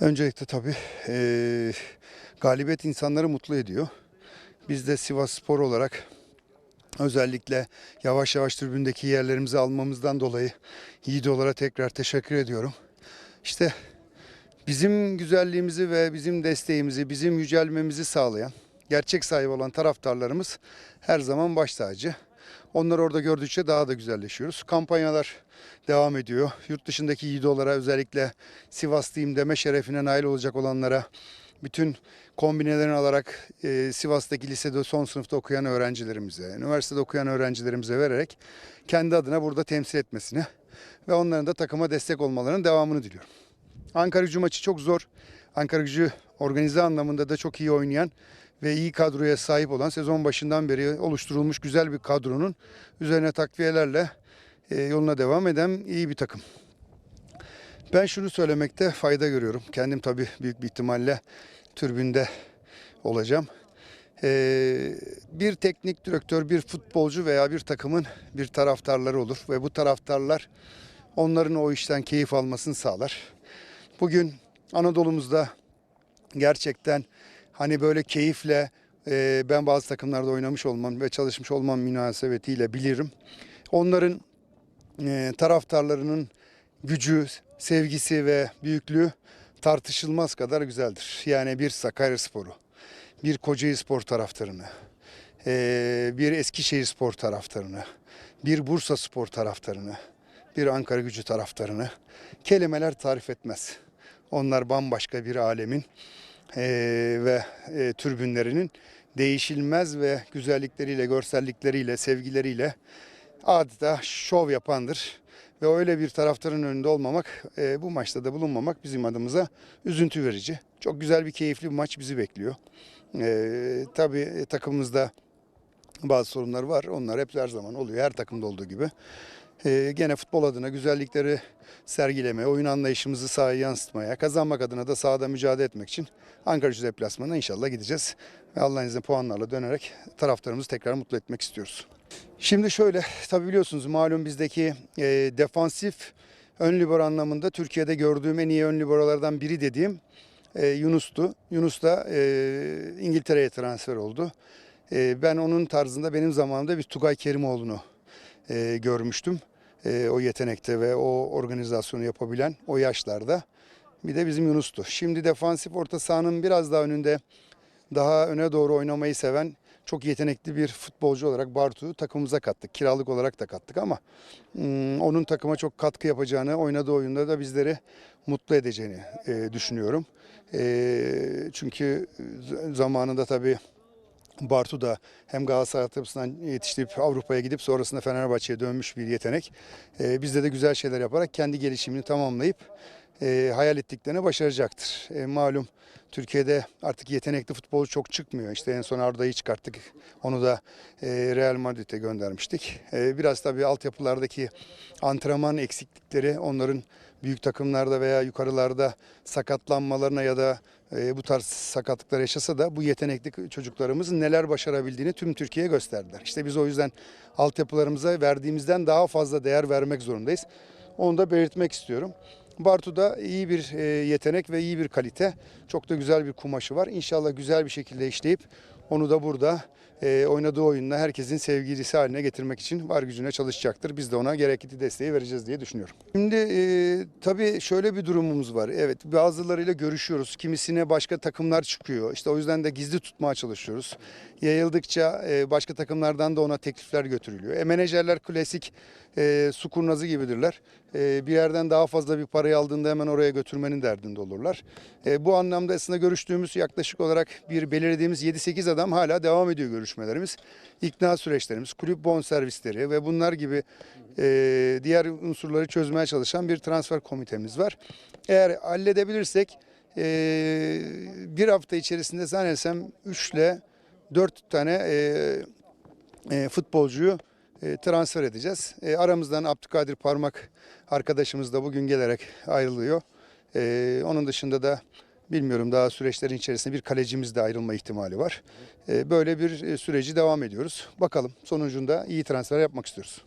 Öncelikle tabii eee, galibiyet insanları mutlu ediyor. Biz de Sivas Spor olarak özellikle yavaş yavaş tribündeki yerlerimizi almamızdan dolayı Yiğidolara tekrar teşekkür ediyorum. İşte bizim güzelliğimizi ve bizim desteğimizi, bizim yücelmemizi sağlayan, gerçek sahibi olan taraftarlarımız her zaman baş tacı. Onları orada gördükçe daha da güzelleşiyoruz. Kampanyalar devam ediyor. Yurt dışındaki yiğidolara özellikle Sivaslıyım deme şerefine nail olacak olanlara bütün kombinelerini alarak e, Sivas'taki lisede son sınıfta okuyan öğrencilerimize, üniversitede okuyan öğrencilerimize vererek kendi adına burada temsil etmesini ve onların da takıma destek olmalarının devamını diliyorum. Ankara gücü maçı çok zor. Ankara gücü organize anlamında da çok iyi oynayan ve iyi kadroya sahip olan sezon başından beri oluşturulmuş güzel bir kadronun üzerine takviyelerle e, yoluna devam eden iyi bir takım. Ben şunu söylemekte fayda görüyorum. Kendim tabii büyük bir ihtimalle türbünde olacağım. Ee, bir teknik direktör, bir futbolcu veya bir takımın bir taraftarları olur ve bu taraftarlar onların o işten keyif almasını sağlar. Bugün Anadolu'muzda gerçekten hani böyle keyifle e, ben bazı takımlarda oynamış olmam ve çalışmış olmam münasebetiyle bilirim. Onların e, taraftarlarının gücü, sevgisi ve büyüklüğü tartışılmaz kadar güzeldir. Yani bir Sakaryaspor'u, bir Kocaeli Spor taraftarını, e, bir Eskişehir Spor taraftarını, bir Bursa Spor taraftarını, bir Ankara Gücü taraftarını kelimeler tarif etmez. Onlar bambaşka bir alemin e, ve e, türbünlerinin değişilmez ve güzellikleriyle, görsellikleriyle, sevgileriyle adeta şov yapandır. Ve öyle bir taraftarın önünde olmamak, e, bu maçta da bulunmamak bizim adımıza üzüntü verici. Çok güzel bir keyifli bir maç bizi bekliyor. E, tabii takımımızda bazı sorunlar var. Onlar hep her zaman oluyor. Her takımda olduğu gibi. E, gene futbol adına güzellikleri sergilemeye, oyun anlayışımızı sahaya yansıtmaya, kazanmak adına da sahada mücadele etmek için Ankara Gücü deplasmanına inşallah gideceğiz. Ve Allah'ın izniyle puanlarla dönerek taraftarımızı tekrar mutlu etmek istiyoruz. Şimdi şöyle, tabi biliyorsunuz malum bizdeki e, defansif ön libero anlamında Türkiye'de gördüğüm en iyi ön liberolardan biri dediğim e, Yunus'tu. Yunus da e, İngiltere'ye transfer oldu. E, ben onun tarzında benim zamanımda bir Tugay Kerimoğlu'nu e, görmüştüm. E, o yetenekte ve o organizasyonu yapabilen o yaşlarda. Bir de bizim Yunus'tu. Şimdi defansif orta sahanın biraz daha önünde daha öne doğru oynamayı seven çok yetenekli bir futbolcu olarak Bartu'yu takımımıza kattık. Kiralık olarak da kattık ama mm, onun takıma çok katkı yapacağını, oynadığı oyunda da bizleri mutlu edeceğini e, düşünüyorum. E, çünkü zamanında tabii Bartu da hem Galatasaray altyapısından yetiştirip Avrupa'ya gidip sonrasında Fenerbahçe'ye dönmüş bir yetenek. Ee, bizde de güzel şeyler yaparak kendi gelişimini tamamlayıp e, hayal ettiklerini başaracaktır. E, malum Türkiye'de artık yetenekli futbolcu çok çıkmıyor. İşte en son Arda'yı çıkarttık. Onu da e, Real Madrid'e göndermiştik. E, biraz tabii altyapılardaki antrenman eksiklikleri onların büyük takımlarda veya yukarılarda sakatlanmalarına ya da e, bu tarz sakatlıklar yaşasa da bu yetenekli çocuklarımızın neler başarabildiğini tüm Türkiye'ye gösterdiler. İşte biz o yüzden altyapılarımıza verdiğimizden daha fazla değer vermek zorundayız. Onu da belirtmek istiyorum. Bartu'da iyi bir e, yetenek ve iyi bir kalite. Çok da güzel bir kumaşı var. İnşallah güzel bir şekilde işleyip onu da burada e, oynadığı oyunla herkesin sevgilisi haline getirmek için var gücüne çalışacaktır. Biz de ona gerekli desteği vereceğiz diye düşünüyorum. Şimdi e, tabii şöyle bir durumumuz var. Evet bazılarıyla görüşüyoruz. Kimisine başka takımlar çıkıyor. İşte o yüzden de gizli tutmaya çalışıyoruz. Yayıldıkça e, başka takımlardan da ona teklifler götürülüyor. E, menajerler klasik e, su kurnazı gibidirler. E, bir yerden daha fazla bir parayı aldığında hemen oraya götürmenin derdinde olurlar. E, bu anlamda aslında görüştüğümüz yaklaşık olarak bir belirlediğimiz 7-8 adam hala devam ediyor görüşmelerimiz. İkna süreçlerimiz, kulüp bonservisleri ve bunlar gibi e, diğer unsurları çözmeye çalışan bir transfer komitemiz var. Eğer halledebilirsek e, bir hafta içerisinde zannedersem 3 ile 4 tane e, e, futbolcuyu e, transfer edeceğiz. E, aramızdan Abdülkadir Parmak arkadaşımız da bugün gelerek ayrılıyor. E, onun dışında da bilmiyorum daha süreçlerin içerisinde bir kalecimiz de ayrılma ihtimali var. E, böyle bir e, süreci devam ediyoruz. Bakalım sonucunda iyi transfer yapmak istiyoruz.